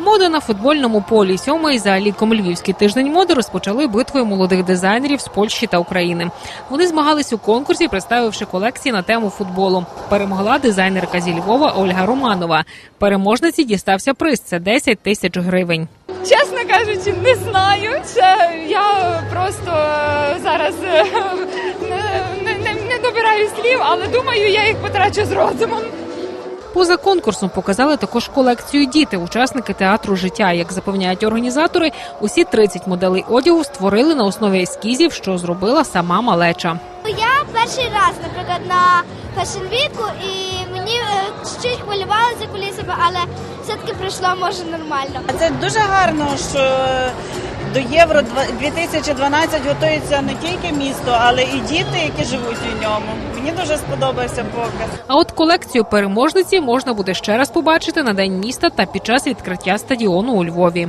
Мода на футбольному полі. Сьомий за ліком Львівський тиждень моди розпочали битвою молодих дизайнерів з Польщі та України. Вони змагались у конкурсі, представивши колекції на тему футболу. Перемогла дизайнерка зі Львова Ольга Романова. Переможниці дістався приз це 10 тисяч гривень. Чесно кажучи, не знаю. Це я просто е, зараз е, не, не, не добираю слів, але думаю, я їх потрачу з розумом. Поза конкурсом показали також колекцію діти, учасники театру життя. Як запевняють організатори, усі 30 моделей одягу створили на основі ескізів, що зробила сама малеча. Я перший раз, наприклад, на Week, і мені е, чуть хвилювали за кулісами, але все-таки пройшло може нормально. Це дуже гарно, що до Євро 2012 готується не тільки місто, але і діти, які живуть у ньому. Мені дуже сподобався показ. А от колекцію переможниці можна буде ще раз побачити на день міста та під час відкриття стадіону у Львові.